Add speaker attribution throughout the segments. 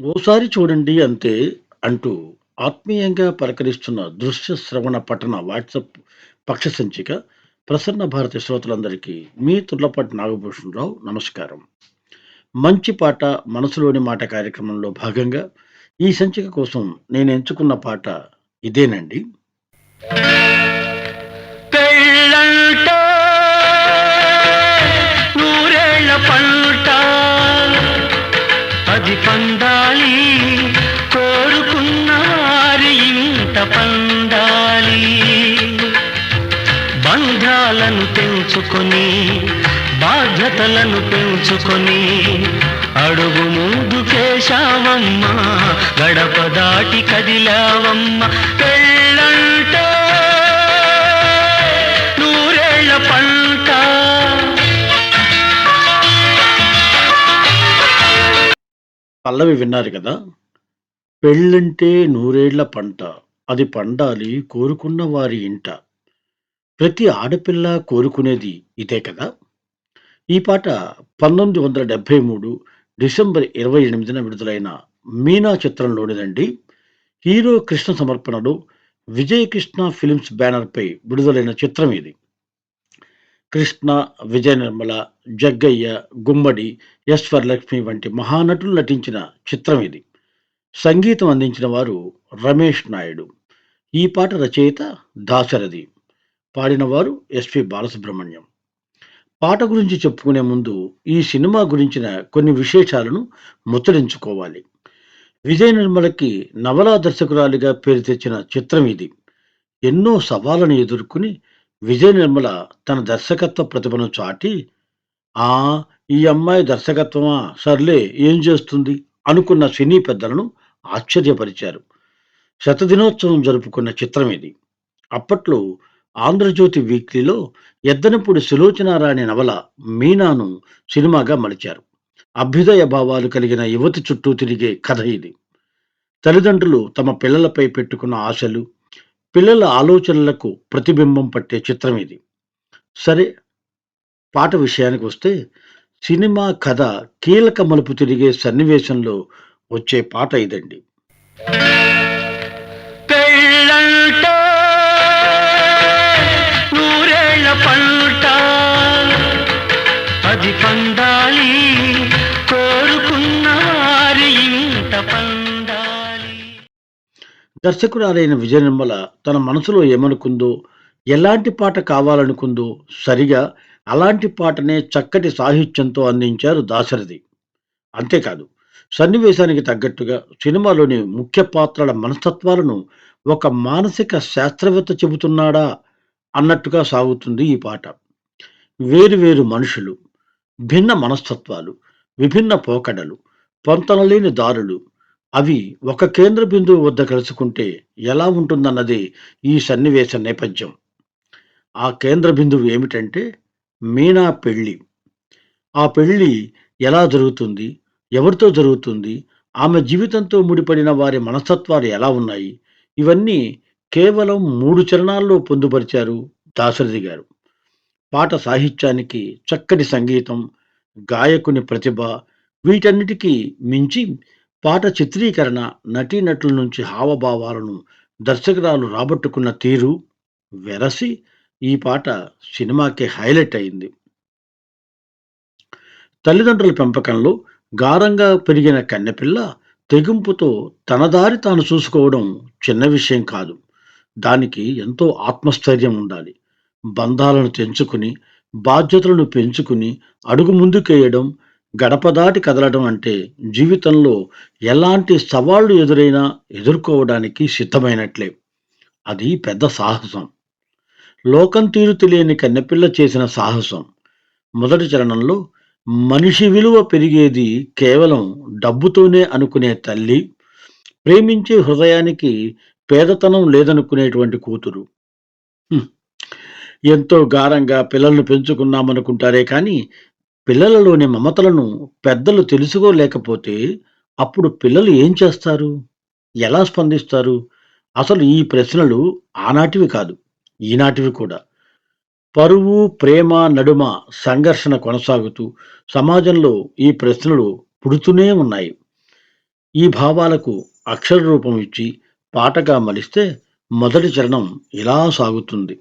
Speaker 1: ఓసారి చూడండి అంతే అంటూ ఆత్మీయంగా పలకరిస్తున్న దృశ్య శ్రవణ పఠన వాట్సాప్ పక్ష సంచిక ప్రసన్న భారతి శ్రోతలందరికీ మీ తుర్లపాటి నాగభూషణరావు నమస్కారం. మంచి పాట మనసులోని మాట కార్యక్రమంలో భాగంగా ఈ సంచిక కోసం నేను ఎంచుకున్న పాట ఇదేనండి.
Speaker 2: బాధ్యతలను పెంచుకొని అడుగు ముందుకేశావమ్మ గడప దాటి కదిలావమ్మ. పెళ్ళంట నూరేళ్ళ పంట.
Speaker 1: పల్లవి విన్నారు కదా పెళ్ళంటే నూరేళ్ళ పంట. అది పండాలి కోరుకున్న వారి ఇంట. ప్రతి ఆడపిల్ల కోరుకునేది ఇదే కదా? ఈ పాట పంతొమ్మిది వందల డెబ్భై మూడు డిసెంబర్ ఇరవై ఎనిమిదిన విడుదలైన మీనా చిత్రంలోనిదండి. హీరో కృష్ణ సమర్పణలో విజయకృష్ణ ఫిలిమ్స్ బ్యానర్పై విడుదలైన చిత్రం ఇది. కృష్ణ విజయ నిర్మల జగ్గయ్య గుమ్మడి ఎస్ వరలక్ష్మి వంటి మహానటులు నటించిన చిత్రం ఇది. సంగీతం అందించిన వారు రమేష్ నాయుడు. ఈ పాట రచయిత దాశరథి. పాడినవారు ఎస్పి బాలసుబ్రహ్మణ్యం. పాట గురించి చెప్పుకునే ముందు ఈ సినిమా గురించిన కొన్ని విశేషాలను ముచ్చరించుకోవాలి విజయ నిర్మలకి నవలా దర్శకురాలిగా పేరు తెచ్చిన చిత్రం ఇది. ఎన్నో సవాళ్ళను ఎదుర్కొని విజయ నిర్మల తన దర్శకత్వ ప్రతిభను చాటి ఆ ఈ అమ్మాయి దర్శకత్వమా? సర్లే ఏం చేస్తుంది? అనుకున్న సినీ పెద్దలను ఆశ్చర్యపరిచారు. శతదినోత్సవం జరుపుకున్న చిత్రం ఇది. అప్పట్లో ఆంధ్రజ్యోతి వీక్లీలో ఎద్దనపూడి సులోచనారాణి నవల మీనాను సినిమాగా మలిచారు. అభ్యుదయ భావాలు కలిగిన యువతి చుట్టూ తిరిగే కథ ఇది. తల్లిదండ్రులు తమ పిల్లలపై పెట్టుకున్న ఆశలు పిల్లల ఆలోచనలకు ప్రతిబింబం పట్టే చిత్రం ఇది. సరే పాట విషయానికి వస్తే సినిమా కథ కీలక మలుపు తిరిగే సన్నివేశంలో వచ్చే పాట ఇదండి. దర్శకురాలైన విజయ నిర్మల తన మనసులో ఏమనుకుందో ఎలాంటి పాట కావాలనుకుందో సరిగా అలాంటి పాటనే చక్కటి సాహిత్యంతో అందించారు దాశరథి. అంతేకాదు సన్నివేశానికి తగ్గట్టుగా సినిమాలోని ముఖ్య పాత్రల మనస్తత్వాలను ఒక మానసిక శాస్త్రవేత్త చెబుతున్నాడా అన్నట్టుగా సాగుతుంది ఈ పాట. వేరు మనుషులు భిన్న మనస్తత్వాలు విభిన్న పోకడలు పొంతనలేని దారులు అవి ఒక కేంద్ర బిందువు వద్ద కలుసుకుంటే ఎలా ఉంటుందన్నది ఈ సన్నివేశ నేపథ్యం. ఆ కేంద్ర బిందువు ఏమిటంటే మీనా పెళ్ళి. ఆ పెళ్ళి ఎలా జరుగుతుంది? ఎవరితో జరుగుతుంది? ఆమె జీవితంతో ముడిపడిన వారి మనస్తత్వాలు ఎలా ఉన్నాయి? ఇవన్నీ కేవలం మూడు చరణాల్లో పొందుపరిచారు దాశరథి గారు. పాట సాహిత్యానికి చక్కటి సంగీతం గాయకుని ప్రతిభ వీటన్నిటికీ మించి పాట చిత్రీకరణ నటీనటుల నుంచి హావభావాలను దర్శకురాలు రాబట్టుకున్న తీరు వెరసి ఈ పాట సినిమాకి హైలైట్ అయింది. తల్లిదండ్రుల పెంపకంలో గారంగా పెరిగిన కన్నెపిల్ల తెగింపుతో తన దారి తాను చూసుకోవడం చిన్న విషయం కాదు. దానికి ఎంతో ఆత్మస్థైర్యం ఉండాలి. బంధాలను తెంచుకుని బాధ్యతలను పెంచుకుని అడుగు ముందుకేయడం గడప దాటి కదలడం అంటే జీవితంలో ఎలాంటి సవాళ్ళు ఎదురైనా ఎదుర్కోవడానికి సిద్ధమైనట్లే. అది పెద్ద సాహసం. లోకం తీరు తెలియని కన్నెపిల్ల చేసిన సాహసం. మొదటి చరణంలో మనిషి విలువ పెరిగేది కేవలం డబ్బుతోనే అనుకునే తల్లి ప్రేమించే హృదయానికి పేదతనం లేదనుకునేటువంటి కూతురు. ఎంతో గారంగా పిల్లలను పెంచుకున్నామనుకుంటారే కానీ పిల్లలలోని మమతలను పెద్దలు తెలుసుకోలేకపోతే అప్పుడు పిల్లలు ఏం చేస్తారు? ఎలా స్పందిస్తారు? అసలు ఈ ప్రశ్నలు ఆనాటివి కాదు ఈనాటివి కూడా. పరువు ప్రేమ నడుమ సంఘర్షణ కొనసాగుతూ సమాజంలో ఈ ప్రశ్నలు పుడుతూనే ఉన్నాయి. ఈ భావాలకు అక్షర రూపం ఇచ్చి పాటగా మలిస్తే మొదటి చరణం ఇలా సాగుతుంది.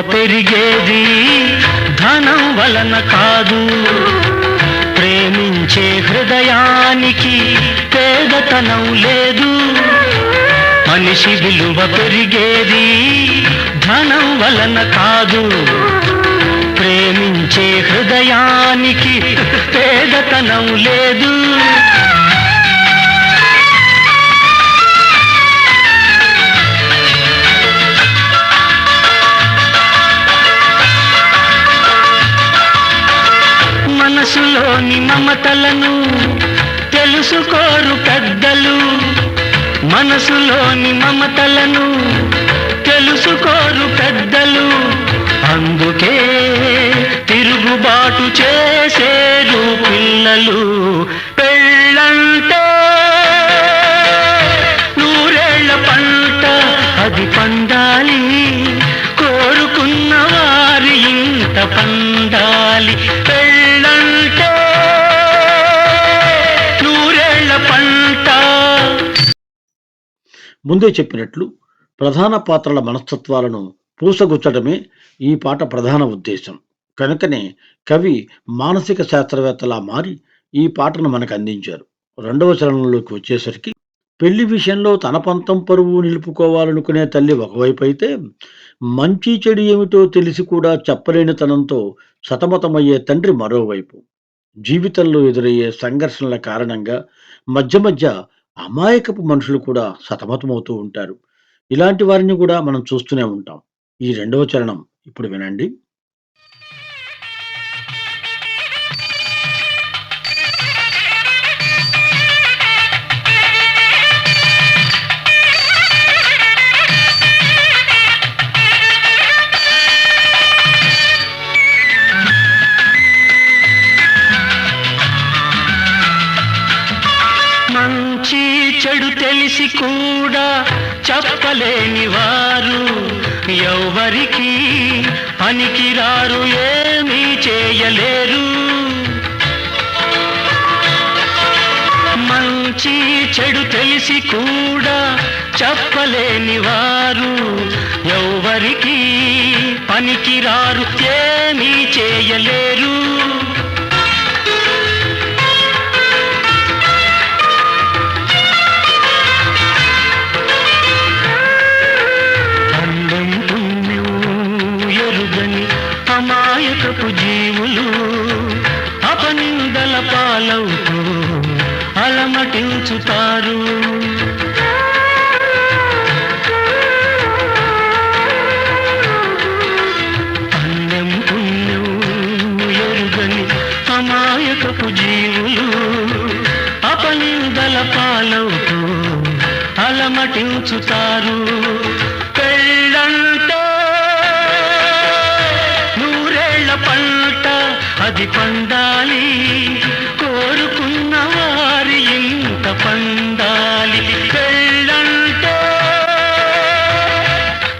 Speaker 2: పెరిగేది ధనం వలన కాదు. ప్రేమించే హృదయానికి పేదతనం లేదు. మనిషి విలువ పెరిగేది ధనం వలన కాదు. ప్రేమించే హృదయానికి పేదతనం లేదు. మనసులోని మమతలను తెలుసుకోరు పెద్దలు. మనసులోని మమతలను తెలుసుకోరు పెద్దలు. అందుకే తిరుగుబాటు చేసేరు పిల్లలు.
Speaker 1: ముందే చెప్పినట్లు ప్రధాన పాత్రల మనస్తత్వాలను పూసగుచ్చడమే ఈ పాట ప్రధాన ఉద్దేశం. కనుకనే కవి మానసిక శాస్త్రవేత్తలా మారి ఈ పాటను మనకు అందించారు. రెండవ చరణంలోకి వచ్చేసరికి పెళ్ళి విషయంలో తన పంతం పరువు నిలుపుకోవాలనుకునే తల్లి ఒకవైపు అయితే మంచి చెడు ఏమిటో తెలిసి కూడా చెప్పలేని తనంతో సతమతమయ్యే తండ్రి మరోవైపు. జీవితంలో ఎదురయ్యే సంఘర్షణల కారణంగా మధ్య మధ్య అమాయకపు మనుషులు కూడా సతమతమవుతూ ఉంటారు. ఇలాంటి వారిని కూడా మనం చూస్తూనే ఉంటాం. ఈ రెండవ చరణం ఇప్పుడు వినండి.
Speaker 2: చేసి కూడా చెప్పలేని వారు ఎవరికి పనికిరారు ఏమీ చేయలేరు. మంచి చెడు తెలిసి కూడా చెప్పలేని వారు ఎవరికి పనికిరారు ఏమీ చేయలేరు. కాదని అమాయకపు జీవులు అపనిందల పాలవుతూ అలమటించుతారు. అన్నం పుణ్యం ఎరుగని అమాయకపు జీవులు అపనిందల పాలవుతూ అలమటించుతారు. అది పండాలి. కోరుకున్న వారి ఇంత పండాలి. పెళ్ళంటే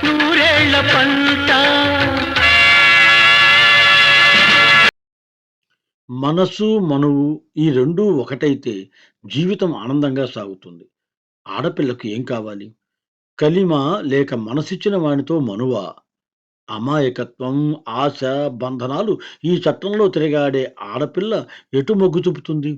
Speaker 2: నూరేళ్ళ పంట.
Speaker 1: మనసు మనువు ఈ రెండూ ఒకటైతే జీవితం ఆనందంగా సాగుతుంది. ఆడపిల్లకు ఏం కావాలి? కలిమ లేక మనసిచ్చిన వానితో మనువా? అమాయకత్వం ఆశ బంధనాలు ఈ చట్టంలో తిరగాడే ఆడపిల్ల ఎటు మొగ్గు చూపుతుంది?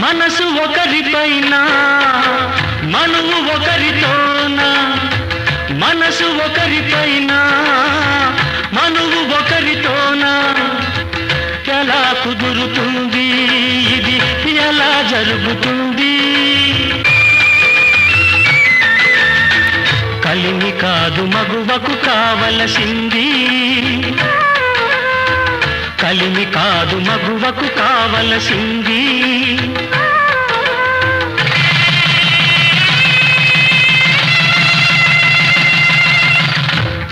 Speaker 2: మనసు ఒకరిపైనా శాలిని కాదు మగువకు కావలసింది. కలిమి కాదు మగువకు కావలసింది.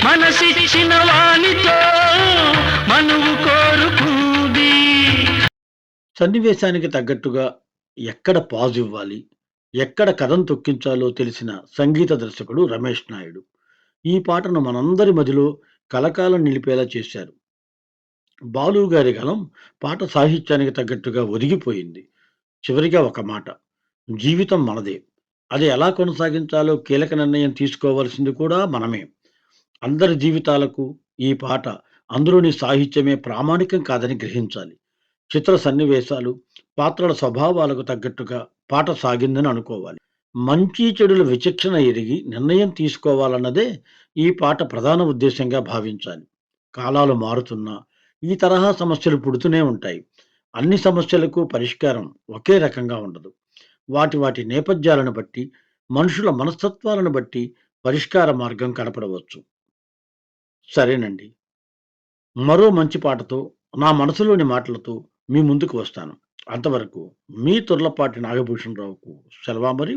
Speaker 2: మనసిచ్చిన వాణితో మనువు కోరుకుంది.
Speaker 1: సన్నివేశానికి తగ్గట్టుగా ఎక్కడ పాజు ఇవ్వాలి ఎక్కడ కథను తొక్కించాలో తెలిసిన సంగీత దర్శకుడు రమేష్ నాయుడు. ఈ పాటను మనందరి మదిలో కలకాలం నిలిపేలా చేశారు. బాలు గారి గలం పాట సాహిత్యానికి తగ్గట్టుగా ఒదిగిపోయింది. చివరిగా ఒక మాట జీవితం మనదే. అది ఎలా కొనసాగించాలో కీలక నిర్ణయం తీసుకోవాల్సింది కూడా మనమే. అందరి జీవితాలకు ఈ పాట అందులోని సాహిత్యమే ప్రామాణికం కాదని గ్రహించాలి. చిత్ర సన్నివేశాలు, పాత్రల స్వభావాలకు తగ్గట్టుగా పాట సాగిందని అనుకోవాలి. మంచి చెడుల విచక్షణ ఎరిగి నిర్ణయం తీసుకోవాలన్నదే ఈ పాట ప్రధాన ఉద్దేశంగా భావించాలి. కాలాలు మారుతున్నా ఈ తరహా సమస్యలు పుడుతూనే ఉంటాయి. అన్ని సమస్యలకు పరిష్కారం ఒకే రకంగా ఉండదు. వాటి వాటి నేపథ్యాలను బట్టి, మనుషుల మనస్తత్వాలను బట్టి పరిష్కార మార్గం కనపడవచ్చు. సరేనండి. మరో మంచి పాటతో, నా మనసులోని మాటలతో మీ ముందుకు వస్తాను. అంతవరకు మీ తుర్లపాటి నాగభూషణరావుకు సెలవా మరి.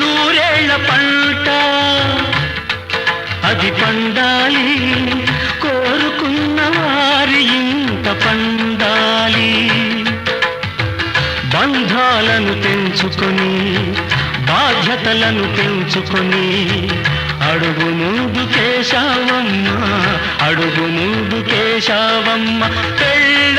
Speaker 2: నూరేళ్ళ పంట అది పండాలి కోరుకున్న వారి ఇంత పండాలి బంధాలను తెంచుకొని బాధ్యతలను పెంచుకొని అడుగు మూడు కేశావమ్మ అడుగు మూడు కేశావమ్మ పెళ్ళ